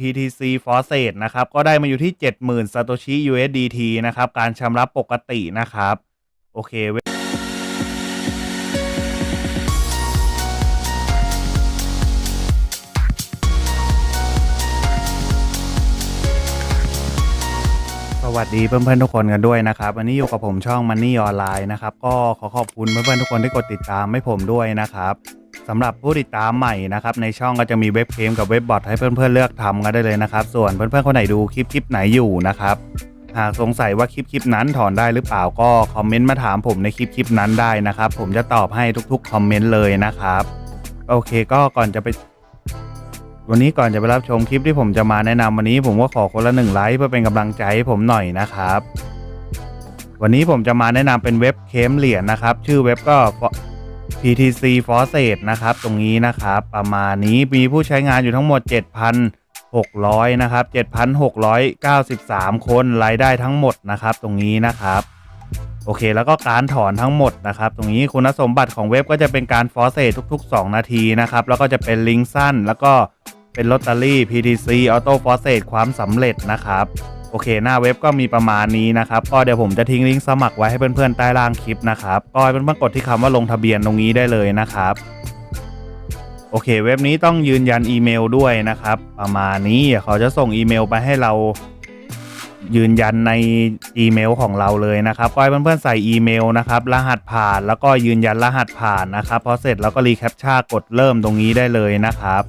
PTC f o r c e t นะครับ ก็ได้มาอยู่ที่ 70,000 Satoshi USDT นะครับ การชำระปกตินะครับ โอเคเว็บสวัสดีเพื่อนๆทุกคนกันด้วยนะครับวันนี้อยู่กับผมช่อง Money ออนไลน์นะครับ ก็ขอขอบคุณเพื่อนๆทุกคนที่กดติดตามให้ผมด้วยนะครับ สำหรับผู้ติดตามใหม่นะครับในช่องก็จะมีเว็บเกมกับเว็บบอทให้เพื่อนๆเลือกทำกันได้เลยนะครับ ส่วนเพื่อนๆคนไหนดูคลิปคลิปไหนอยู่นะครับหากสงสัยว่าคลิปคลิปนั้นถอนได้หรือเปล่าก็คอมเมนต์มาถามผมในคลิปคลิปนั้นได้นะครับ ผมจะตอบให้ทุกๆคอมเมนต์เลยนะครับโอเคก็ก่อนจะไป วันนี้ก่อนจะไปรับชมคลิปที่ผมจะมาแนะนำวันนี้ผมก็ขอคนละหนึ่งไลค์เพื่อเป็นกำลังใจให้ผมหน่อยนะครับ วันนี้ผมจะมาแนะนำเป็นเว็บเคมเหรียญนะครับ ชื่อเว็บก็ PTC f o r c e t นะครับ ตรงนี้นะครับ ประมาณนี้มีผู้ใช้งานอยู่ทั้งหมด 7,600 นะครับ 7,693 คนรายได้ทั้งหมดนะครับ ตรงนี้นะครับ โอเค แล้วก็การถอนทั้งหมดนะครับ ตรงนี้คุณสมบัติของเว็บก็จะเป็นการฟอร์เซตทุก ๆ 2 นาทีนะครับ แล้วก็จะเป็นลิงก์สั้น แล้วก็เป็นลอตเตอรี่ PTC Auto f o r c e t ความสำเร็จนะครับ โอเค หน้าเว็บก็มีประมาณนี้นะครับก็เดี๋ยวผมจะทิ้งลิงก์สมัครไว้ให้เพื่อนๆใต้ล่างคลิปนะครับก็ให้เพื่อนๆกดที่คำว่าลงทะเบียนตรงนี้ได้เลยนะครับโอเค เว็บนี้ต้องยืนยันอีเมลด้วยนะครับ ประมาณนี้เขาจะส่งอีเมลไปให้เรายืนยันในอีเมลของเราเลยนะครับก็ให้เพื่อนๆใส่อีเมลนะครับรหัสผ่านแล้วก็ยืนยันรหัสผ่านนะครับพอเสร็จแล้วก็รีแคปชั่นกดเริ่มตรงนี้ได้เลยนะครับ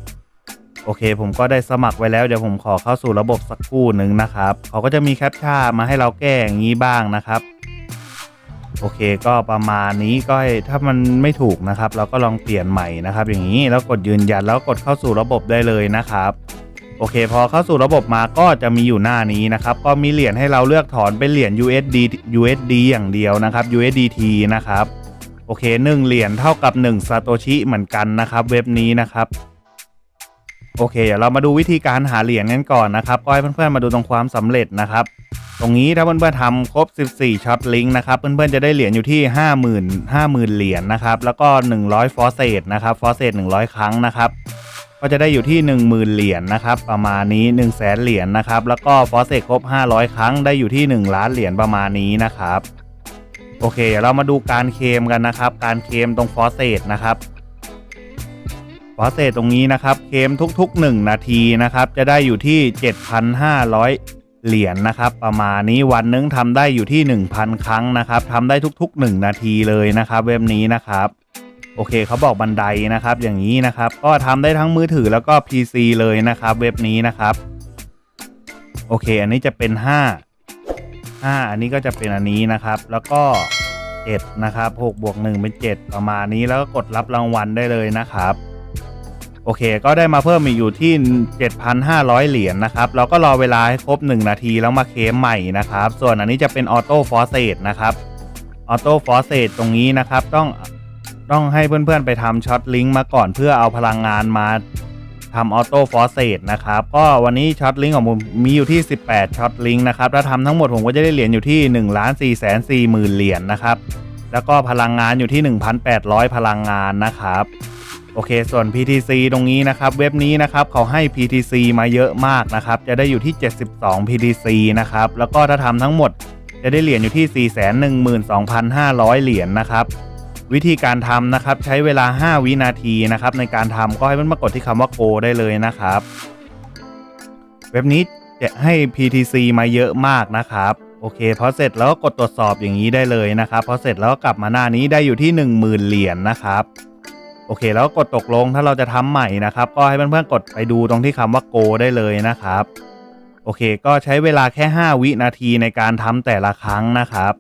โอเค ผมก็ได้สมัครไว้แล้ว เดี๋ยวผมขอเข้าสู่ระบบสักครู่หนึ่งนะครับเขาก็จะมีแคปชั่นมาให้เราแก้อย่างนี้บ้างนะครับโอเคก็ประมาณนี้ก็ถ้ามันไม่ถูกนะครับ เราก็ลองเปลี่ยนใหม่นะครับ อย่างนี้แล้วกดยืนยันแล้วกดเข้าสู่ระบบได้เลยนะครับโอเค พอเข้าสู่ระบบมาก็จะมีอยู่หน้านี้นะครับ ก็มีเหรียญให้เราเลือกถอนเป็นเหรียญ USD USD อย่างเดียวนะครับ USDT นะครับโอเค1เหรียญเท่ากับ1ซาโตชิเหมือนกันนะครับ เว็บนี้นะครับ โอเคเดี๋ยวเรามาดูวิธีการหาเหรียญกันก่อนนะครับก็ให้เพื่อนๆมาดูตรงความสำเร็จนะครับ ตรงนี้ถ้าเพื่อนๆทำครบ 14ช็อตลิงก์นะครับ เพื่อนๆจะได้เหรียญอยู่ที่ 50,000 50,000 เหรียญนะครับ แล้วก็ 100 ฟอร์เซตนะครับ ฟอร์เซต100 ครั้งนะครับ ก็จะได้อยู่ที่ 10,000 เหรียญนะครับ ประมาณนี้ 1 0 0 0 0แสนเหรียญนะครับ แล้วก็ฟอร์เซตครบ 500 ครั้งได้อยู่ที่ 1 ล้านเหรียญประมาณนี้นะครับ โอเคเดี๋ยวเรามาดูการเคมกันนะครับ การเคมตรงฟอร์เซตนะครับ ฟอสเซตตรงนี้นะครับเคมทุกๆ 1 นาทีนะครับ จะได้อยู่ที่ 7,500 เหรียญนะครับ ประมาณนี้วันนึงทำได้อยู่ที่ 1,000 ครั้งนะครับทำได้ทุก ๆ 1 นาทีเลยนะครับเว็บนี้นะครับโอเคเขาบอกบันไดนะครับ อย่างนี้นะครับ ก็ทำได้ทั้งมือถือแล้วก็ PC เลยนะครับ เว็บนี้นะครับ โอเค อันนี้จะเป็น 5 5 อันนี้ก็จะเป็นอันนี้นะครับ แล้วก็7นะครับ6บวก1เป็น 7 ประมาณนี้แล้วก็กดรับรางวัลได้เลยนะครับ โอเค ก็ได้มาเพิ่มอีกอยู่ที่ 7,500 เหรียญนะครับเราก็รอเวลาให้ครบ 1 นาทีแล้วมาเคมใหม่นะครับ ส่วนอันนี้จะเป็นออโต้ฟอร์เซตนะครับออโต้ฟอร์เซตตรงนี้นะครับต้องต้องให้เพื่อนๆไปทำช็อตลิงก์มาก่อนเพื่อเอาพลังงานมาทำออโต้ฟอร์เซตนะครับ ก็วันนี้ช็อตลิงก์ของผมมีอยู่ที่ 18ช็อตลิงก์นะครับ ถ้าทำทั้งหมดผมก็จะได้เหรียญอยู่ที่1ล้าน4แสน4หมื่นเหรียญนะครับ แล้วก็พลังงานอยู่ที่ 1,800 พลังงานนะครับ โอเค ส่วน PTC ตรงนี้นะครับ เว็บนี้นะครับเขาให้ PTC มาเยอะมากนะครับ จะได้อยู่ที่ 72 PTC นะครับ แล้วก็ถ้าทำทั้งหมดจะได้เหรียญอยู่ที่ 412,500 เหรียญนะครับ วิธีการทำนะครับใช้เวลา 5 วินาทีนะครับในการทำก็ให้เพื่อนมากดที่คำว่า Go ได้เลยนะครับ เว็บนี้จะให้ PTC มาเยอะมากนะครับโอเคพอเสร็จแล้วก็กดตรวจสอบอย่างนี้ได้เลยนะครับพอเสร็จแล้วก็กลับมาหน้านี้ได้อยู่ที่ 10,000 เหรียญนะครับ โอเค แล้วกดตกลงถ้าเราจะทำใหม่นะครับ ก็ให้เพื่อนๆกดไปดูตรงที่คำว่า go ได้เลยนะครับ โอเค ก็ใช้เวลาแค่ 5 วินาทีในการทำแต่ละครั้งนะครับ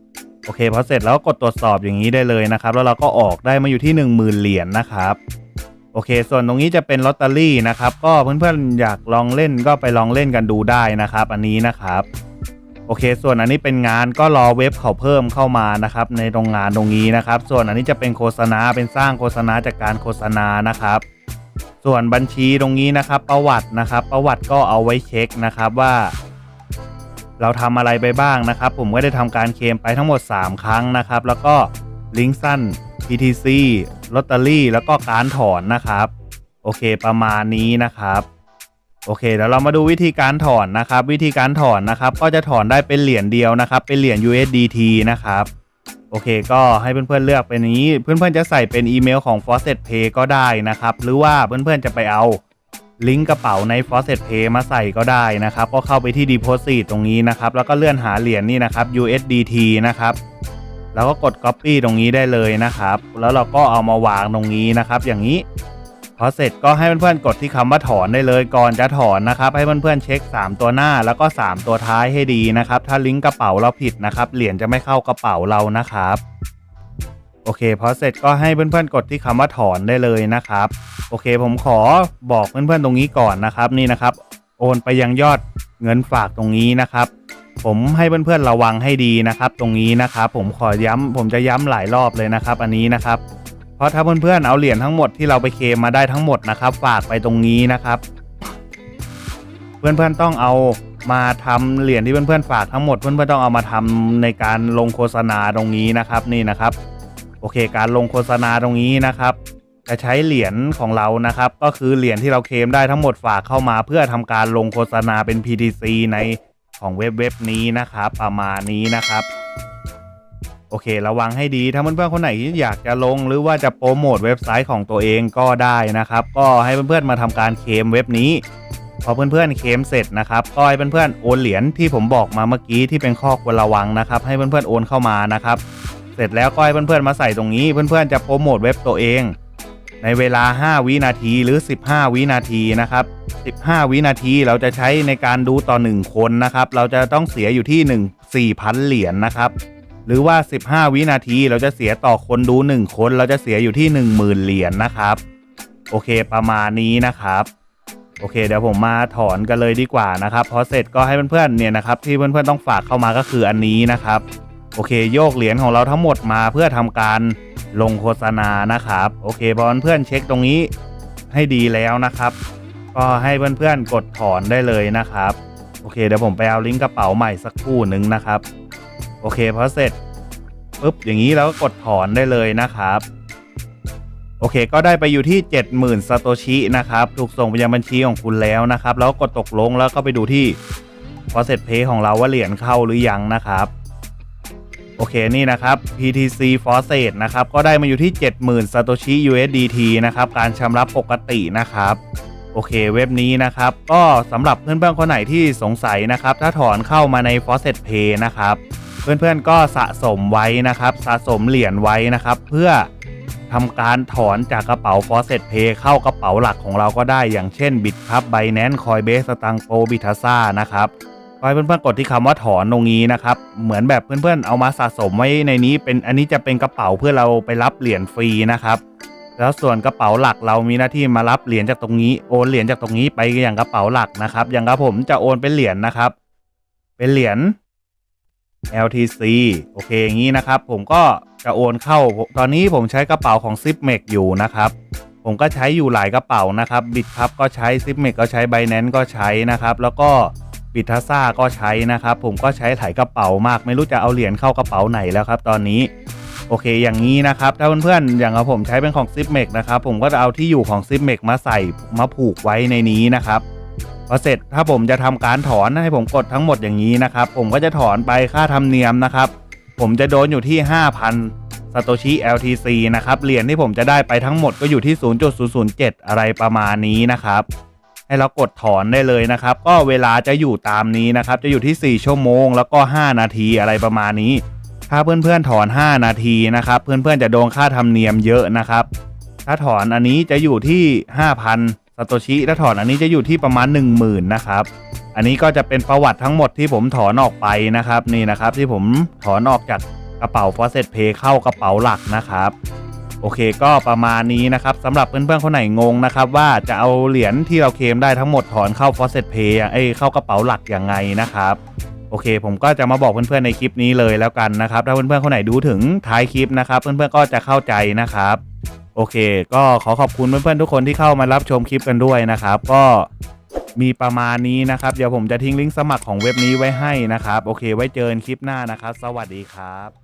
โอเคพอเสร็จแล้วกดตรวจสอบอย่างนี้ได้เลยนะครับ แล้วเราก็ออกได้มาอยู่ที่ 10,000 เหรียญนะครับโอเค ส่วนตรงนี้จะเป็นลอตเตอรี่นะครับ ก็เพื่อนๆอยากลองเล่นก็ไปลองเล่นกันดูได้นะครับ อันนี้นะครับ โอเค ส่วนอันนี้เป็นงานก็รอเว็บเขาเพิ่มเข้ามานะครับในโรงงานตรงนี้นะครับ ส่วนอันนี้จะเป็นโฆษณาเป็นสร้างโฆษณาจากการโฆษณานะครับ ส่วนบัญชีตรงนี้นะครับ ประวัตินะครับ ประวัติก็เอาไว้เช็คนะครับว่า เราทำอะไรไปบ้างนะครับ ผมก็ได้ทำการเคลมไปทั้งหมด 3 ครั้งนะครับ แล้วก็ลิงก์สั้น PTC ลอตเตอรี่แล้วก็การถอนนะครับ โอเคประมาณนี้นะครับ โอเคเดี๋ยวเรามาดูวิธีการถอนนะครับ วิธีการถอนนะครับ ก็จะถอนได้เป็นเหรียญเดียวนะครับ เป็นเหรียญ USDT นะครับโอเค ก็ให้เพื่อนๆเลือกเป็นนี้ เพื่อนๆจะใส่เป็นอีเมลของ Faucet Pay ก็ได้นะครับ หรือว่าเพื่อนๆจะไปเอาลิงก์กระเป๋าใน Faucet Pay มาใส่ก็ได้นะครับ ก็เข้าไปที่ Deposit ตรงนี้นะครับ แล้วก็เลื่อนหาเหรียญนี่นะครับ USDT นะครับแล้วก็กด Copy ตรงนี้ได้เลยนะครับ แล้วเราก็เอามาวางตรงนี้นะครับ อย่างนี้ พอเสร็จก็ให้เพื่อนๆกดที่คำว่าถอนได้เลยก่อนจะถอนนะครับให้เพื่อนๆเช็ค 3 ตัวหน้าแล้วก็ 3 ตัวท้ายให้ดีนะครับ ถ้าลิงก์กระเป๋าเราผิดนะครับเหรียญจะไม่เข้ากระเป๋าเรานะครับโอเคพอเสร็จก็ให้เพื่อนๆกดที่คำว่าถอนได้เลยนะครับ โอเคผมขอบอกเพื่อนๆตรงนี้ก่อนนะครับนี่นะครับ โอนไปยังยอดเงินฝากตรงนี้นะครับ ผมให้เพื่อนๆระวังให้ดีนะครับ ตรงนี้นะครับ ผมขอย้ำผมจะย้ำหลายรอบเลยนะครับ อันนี้นะครับ ราะถ้าเพื่อนๆเอาเหรียญทั้งหมดที่เราไปเคมมาได้ทั้งหมดนะครับ ฝากไปตรงนี้นะครับ เพื่อนๆต้องเอามาทำเหรียญที่เพื่อนๆฝากทั้งหมดเพื่อนๆต้องเอามาทำในการลงโฆษณาตรงนี้นะครับนี่นะครับ โอเค การลงโฆษณาตรงนี้นะครับ จะใช้เหรียญของเรานะครับ ก็คือเหรียญที่เราเคมได้ทั้งหมดฝากเข้ามา เพื่อทำการลงโฆษณาเป็น PTC ในของเว็บเว็บนี้นะครับ ประมาณนี้นะครับ โอเค ระวังให้ดีถ้าเพื่อนๆคนไหนอยากจะลงหรือว่าจะโปรโมทเว็บไซต์ของตัวเองก็ได้นะครับ ก็ให้เพื่อนๆมาทำการเคมเว็บนี้ พอเพื่อนๆเคมเสร็จนะครับก็ให้เพื่อนๆโอนเหรียญที่ผมบอกมาเมื่อกี้ที่เป็นข้อควรระวังนะครับ ให้เพื่อนๆโอนเข้ามานะครับ เสร็จแล้วก็ให้เพื่อนๆมาใส่ตรงนี้ เพื่อนๆจะโปรโมทเว็บตัวเอง ในเวลา 5 วินาทีหรือ 15 วินาทีนะครับ15 วินาทีเราจะใช้ในการดูต่อ 1 คนนะครับ เราจะต้องเสียอยู่ที่ 1 4,000 เหรียญนะครับ หรือว่า 15 วินาทีเราจะเสียต่อคนดู 1 คน เราจะเสียอยู่ที่ 10,000 เหรียญนะครับ โอเคประมาณนี้นะครับ โอเค เดี๋ยวผมมาถอนกันเลยดีกว่านะครับพอเสร็จก็ให้เพื่อนๆเนี่ยนะครับ ที่เพื่อนๆต้องฝากเข้ามาก็คืออันนี้นะครับ โอเค โยกเหรียญของเราทั้งหมดมาเพื่อทำการลงโฆษณานะครับ โอเคพอเพื่อนๆเช็คตรงนี้ให้ดีแล้วนะครับ ก็ให้เพื่อนๆกดถอนได้เลยนะครับ โอเคเดี๋ยวผมไปเอาลิงก์กระเป๋าใหม่สักครู่หนึ่งนะครับ โอเคพอเสร็จปุ๊บอย่างนี้เราก็กดถอนได้เลยนะครับ โอเค ก็ได้ไปอยู่ที่ 70,000ซาโตชินะครับ ถูกส่งไปยังบัญชีของคุณแล้วนะครับ แล้วกดตกลงแล้วก็ไปดูที่ Process Pay ของเราว่าเหรียญเข้าหรือยังนะครับ โอเคนี่นะครับ PTC Faucet นะครับ ก็ได้มาอยู่ที่ 70,000 Satoshi USDT นะครับ การชำระปกตินะครับ โอเคเว็บนี้นะครับ ก็สำหรับเพื่อนๆคนไหนที่สงสัยนะครับ ถ้าถอนเข้ามาใน Faucet Pay นะครับ เพื่อนๆก็สะสมไว้นะครับ สะสมเหรียญไว้นะครับ เพื่อทำการถอนจากกระเป๋า Faucet Pay เข้ากระเป๋าหลักของเราก็ได้อย่างเช่น Bitcup Binance Coinbase สตังโป Bitasa นะครับก็ให้เพื่อนๆกดที่คำว่าถอนตรงนี้นะครับ เหมือนแบบเพื่อนๆเอามาสะสมไว้ในนี้ เป็นอันนี้จะเป็นกระเป๋าเพื่อเราไปรับเหรียญฟรีนะครับ แล้วส่วนกระเป๋าหลักเรามีหน้าที่มารับเหรียญจากตรงนี้โอนเหรียญจากตรงนี้ไปอย่างกระเป๋าหลักนะครับ อย่างกระผมจะโอนเป็นเหรียญนะครับ เป็นเหรียญ LTC โอเคอย่างนี้นะครับ ผมก็จะโอนเข้า ตอนนี้ผมใช้กระเป๋าของ z i p m e x อยู่นะครับ ผมก็ใช้อยู่หลายกระเป๋านะครับบิ c ครับก็ใช้ z i p m e x ก็ใช้ Binance ก็ใช้นะครับ แล้วก็บิทัซ่าก็ใช้นะครับ ผมก็ใช้ถ่ายกระเป๋ามาก ไม่รู้จะเอาเหรียญเข้ากระเป๋าไหนแล้วครับ ตอนนี้โอเค อย่างนี้นะครับ ถ้าเพื่อนๆ อย่างผมใช้เป็นของ z i p m e x นะครับ ผมก็จะเอาที่อยู่ของ z i p m e x มาใส่มาผูกไว้ในนี้นะครับ พอเสร็จถ้าผมจะทำการถอนให้ผมกดทั้งหมดอย่างนี้นะครับ ผมก็จะถอนไปค่าธรรมเนียมนะครับ ผมจะโดนอยู่ที่ 5,000 s a t o s h i LTC นะครับเหรียญที่ผมจะได้ไปทั้งหมดก็อยู่ที่ 0.007 อะไรประมาณนี้นะครับ ให้เรากดถอนได้เลยนะครับ ก็เวลาจะอยู่ตามนี้นะครับ จะอยู่ที่ 4 ชั่วโมง แล้วก็ 5 นาทีอะไรประมาณนี้ ถ้าเพื่อนๆถอน 5 นาทีนะครับ เพื่อนๆจะโดนค่าธรรมเนียมเยอะนะครับ ถ้าถอนอันนี้จะอยู่ที่ 5,000 s a t o s h i ถ้าถอนอันนี้จะอยู่ที่ประมาณ 10,000นะครับ อันนี้ก็จะเป็นประวัติทั้งหมดที่ผมถอนออกไปนะครับนี่นะครับที่ผมถอนออกจากกระเป๋า Faucet Pay เข้ากระเป๋าหลักนะครับโอเคก็ประมาณนี้นะครับสำหรับเพื่อนๆคนไหนงงนะครับว่าจะเอาเหรียญที่เราเคลมได้ทั้งหมดถอนเข้า Faucet Pay เอ้เข้ากระเป๋าหลักยังไงนะครับโอเค ผมก็จะมาบอกเพื่อนๆในคลิปนี้เลยแล้วกันนะครับถ้าเพื่อนๆคนไหนดูถึงท้ายคลิปนะครับ เพื่อนๆก็จะเข้าใจนะครับ โอเค ก็ขอขอบคุณเพื่อนๆทุกคนที่เข้ามารับชมคลิปกันด้วยนะครับ ก็มีประมาณนี้นะครับ เดี๋ยวผมจะทิ้งลิงก์สมัครของเว็บนี้ไว้ให้นะครับ โอเค ไว้เจอกันคลิปหน้านะครับ สวัสดีครับ